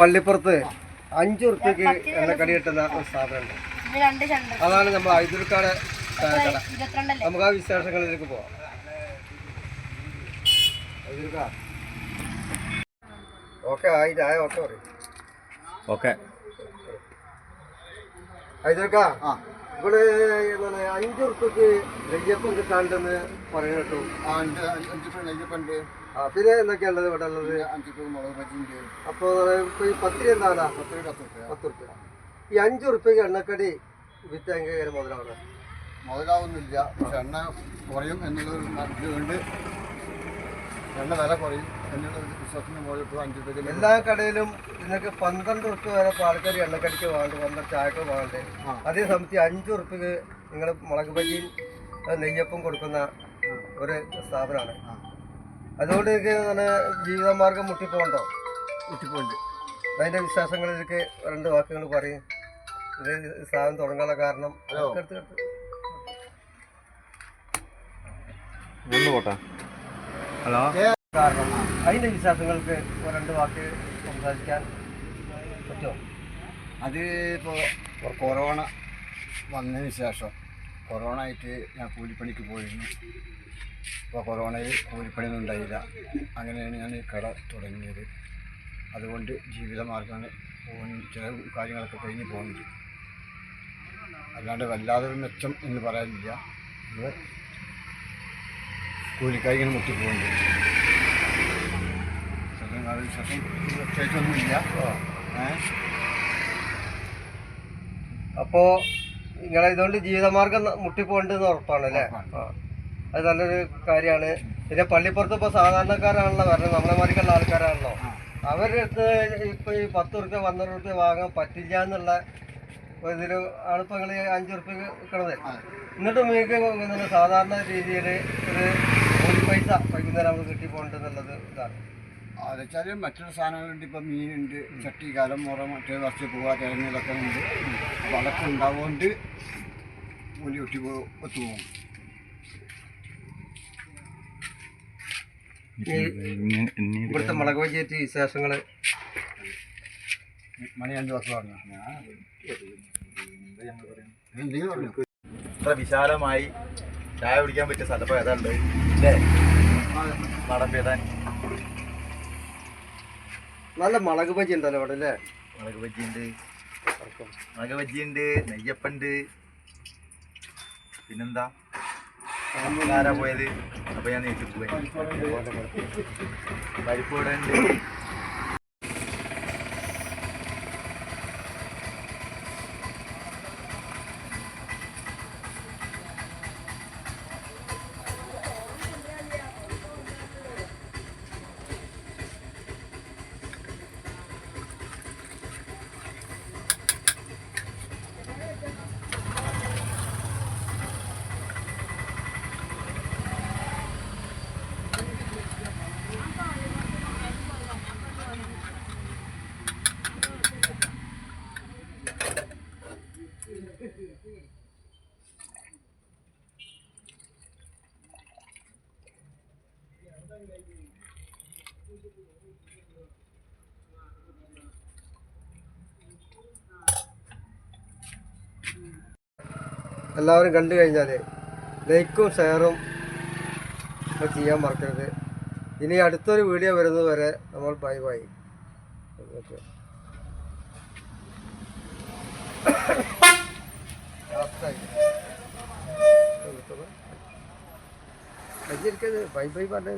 പള്ളിപ്പുറത്ത് അഞ്ചു റുപ്യക്ക് എണ്ണക്കടി കിട്ടുന്ന ഒരു സ്ഥാപനമുണ്ട് അതാണ് നമ്മൾ ഐദുർക്കാട് കട. നമുക്ക് ആ വിശേഷങ്ങളിലേക്ക് പോവാം. ഓക്കെ ആയി ചായ ഓക്കെ പറയും. ഓക്കെ. ഐദുർക്കാ ഇവിടെ എന്താണ് അഞ്ചു റുപ്യക്ക് നെയ്യപ്പം കിട്ടാണ്ടെന്ന് പറയുന്ന കേട്ടു. ആ അഞ്ച് അഞ്ച് പെണ്ണ് ആ പിന്നെ എന്തൊക്കെയാ ഉള്ളത് ഇവിടെ ഉള്ളത്? അഞ്ച് രൂപ മുളക് ബജിയുണ്ട്. അപ്പോൾ ഇപ്പോൾ ഈ പത്തിരി എന്താണ് പത്ത് രൂപ പത്ത് രൂപ പത്ത് റുപ്യ ഈ അഞ്ചു റുപ്യക്ക് എണ്ണക്കടി വിറ്റെങ്കിൽ മുതലാണ് മുതലാവുന്നില്ല. പക്ഷെ എണ്ണ കുറയും എന്നുള്ളൊരു ഇതുകൊണ്ട് എണ്ണ വില കുറയും. എല്ലാ കടയിലും നിങ്ങൾക്ക് പന്ത്രണ്ട് ഉറുപ്പ് വരെ പാലക്കാട് എണ്ണക്കടിക്ക് വാങ്ങണ്ട് പന്ത്രണ്ട് ചായക്ക് വാങ്ങണ്ട് അതേ സമയത്ത് അഞ്ച് ഉറുപ്പിക്ക് നിങ്ങൾ മുളക് ബജിയും നെയ്യപ്പം കൊടുക്കുന്ന ഒരു സ്ഥാപനമാണ്. അതുകൊണ്ട് എനിക്ക് അങ്ങനെ ജീവിതമാർഗം മുട്ടിപ്പോണ്ടോ മുട്ടിപ്പോണ്ട് അതിന്റെ വിശേഷങ്ങളിലേക്ക് രണ്ട് വാക്കുകൾ പറയും. ഇത് സ്ഥാപനം തുടങ്ങാനുള്ള കാരണം ഹലോ. എടുത്ത് എടുത്ത്. ഹലോ. കാരണം അതിന്റെ വിശേഷങ്ങൾക്ക് രണ്ട് വാക്ക് സംസാരിക്കാൻ പറ്റുമോ? അത് ഇപ്പോൾ കൊറോണ വന്നതിന് ശേഷം കൊറോണ ആയിട്ട് ഞാൻ കൂലിപ്പണിക്ക് പോയിരുന്നു. അപ്പോൾ കൊറോണയിൽ കൂലിപ്പണിയൊന്നും ഉണ്ടായില്ല. അങ്ങനെയാണ് ഞാൻ കട തുടങ്ങിയത്. അതുകൊണ്ട് ജീവിതമാർഗമാണ് പോകുന്നു ചില കാര്യങ്ങളൊക്കെ കഴിഞ്ഞ് പോകുന്നത് അല്ലാണ്ട് വല്ലാതെ ഒരു മെച്ചം എന്ന് പറയാനില്ല. ഇത് കൂലിക്കായി ഇങ്ങനെ മുട്ടി അതിന് പ്രത്യേകിച്ചൊന്നുമില്ല അപ്പോ നിങ്ങളെ ഇതുകൊണ്ട് ജീവിതമാർഗം മുട്ടിപ്പോണ്ടെന്ന് ഉറപ്പാണല്ലേ? ആ. അത് നല്ലൊരു കാര്യമാണ്. പിന്നെ പള്ളിപ്പുറത്ത് ഇപ്പോൾ സാധാരണക്കാരാണല്ലോ വരണം നമ്മളെ മാതിരിക്കുള്ള ആൾക്കാരാണല്ലോ. അവരുടെ അടുത്ത് ഇപ്പൊ ഈ പത്ത് റുപ്യ പന്ത്രണ്ട് റുപ്യ വാങ്ങാൻ പറ്റില്ല എന്നുള്ള ഇതിൽ ആണിപ്പോൾ നിങ്ങൾ അഞ്ച് റുപ്യ കിടന്നത് എന്നിട്ട് നിങ്ങൾക്ക് സാധാരണ രീതിയിൽ ഒരു ഒരു പൈസ വൈകുന്നേരം നമ്മൾ കിട്ടി പോകണ്ടെന്നുള്ളത് ഇതാണ്. അതെച്ചാൽ മറ്റൊരു സാധനങ്ങളുണ്ട്. ഇപ്പം മീനുണ്ട് ചട്ടി കാലം മുറ മറ്റേ വസ്തു പോവാ കിഴങ്ങുകളൊക്കെ ഉണ്ട്. വളക്കം ഉണ്ടാവുകൊണ്ട് മൂലി ഒട്ടി ഒത്തുപോകും ഇവിടുത്തെ മുളക് വെച്ചിട്ട് വിശേഷങ്ങൾ മണി അഞ്ച് വർഷം പറഞ്ഞു? ഇത്ര വിശാലമായി ചായ കുടിക്കാൻ പറ്റിയ സ്ഥലപ്പോൾ ഏതാണ്ട് അല്ലേ നാടൻ പേതാൻ നല്ല മുളക് ബജി ഉണ്ടല്ലോ അവിടെ അല്ലേ? മുളക് ബജ്ജിയുണ്ട് മുളക് ബജ്ജിയുണ്ട് നെയ്യപ്പുണ്ട്. പിന്നെന്താ? ആരാ പോയത്? അപ്പൊ ഞാൻ നീട്ടി പോയി. പരിപ്പ് ഇവിടെ ഉണ്ട്. എല്ലാവരും കണ്ടു കഴിഞ്ഞാൽ ലൈക്കും ഷെയറും ഒക്കെ ചെയ്യാൻ മറക്കരുത്. ഇനി അടുത്തൊരു വീഡിയോ വരുന്നത് വരെ നമ്മൾ bye bye. Okay. Bye bye പറഞ്ഞു